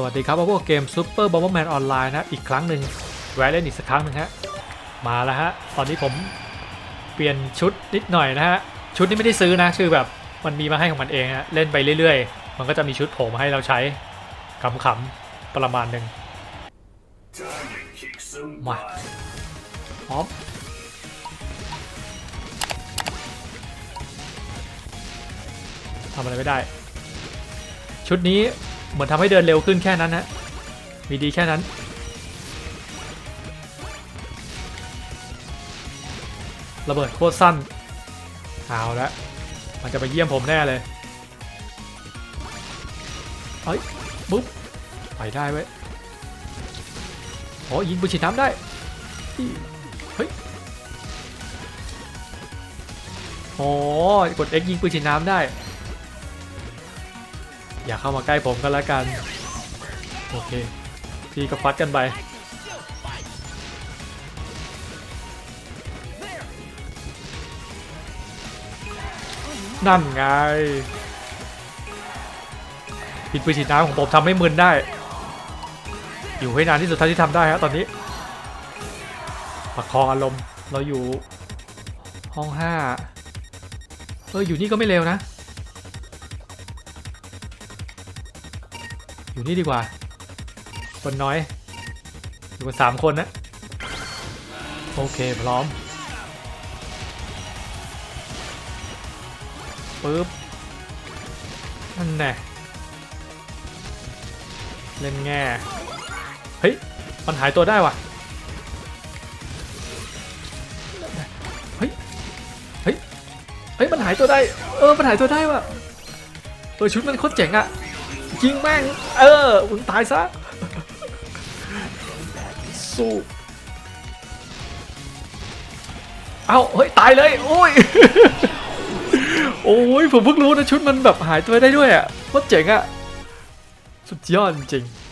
สวัสดีครับพวกเกม Super Bomberman Online นะ อีกครั้งหนึ่งแวะเล่นอีกสักครั้งหนึ่งฮะ มาแล้วฮะ ตอนนี้ผมเปลี่ยนชุดนิดหน่อยนะฮะ ชุดนี้ไม่ได้ซื้อนะ คือแบบมันมีมาให้ของมันเองฮะ เล่นไปเรื่อยๆ มันก็จะมีชุดโผล่มาให้เราใช้ขำๆประมาณหนึ่งมาพร้อมทำอะไรไม่ได้ ชุดนี้ เหมือนทำให้เดินเร็วขึ้นแค่นั้นนะมีดีแค่นั้น ระเบิดโคตรสั้นเอาละมันจะไปเยี่ยมผมแน่เลยเฮ้ยปุ๊บไปได้เว้ยโอ้ยิงปืนฉีดน้ำได้ เฮ้ยโอ้กด X ยิงปืนฉีดน้ำได้ อย่าเข้ามาใกล้ผมกันแล้วกัน โอเค พี่ก็ฟัดกันไป นั่นไงปิดปืนฉีดน้ำของผมทำให้มึนได้ อยู่ให้นานที่สุดเท่าที่ทำได้ครับตอนนี้ ประคองอารมณ์เราอยู่ห้องห้าเอออยู่นี่ก็ไม่เร็วนะ อยู่นี่ดีกว่า คนน้อย อยู่กันสามคนนะ โอเคพร้อมปึ๊บนั่นแน่เล่นแง่ เฮ้ย มันหายตัวได้ว่ะ เฮ้ย เฮ้ย เฮ้ย มันหายตัวได้ เออ มันหายตัวได้ว่ะเออชุดมันโคตรเจ๋งอะ ยิงแม่ง เออมึงตายซะ สู้ เอ้าเฮ้ย ตายเลย โอ้ย โอ้ย ผมเพิ่งรู้นะ ชุดมันแบบหายตัวได้ด้วยอะโคตรเจ๋งอะสุดยอดจริงๆ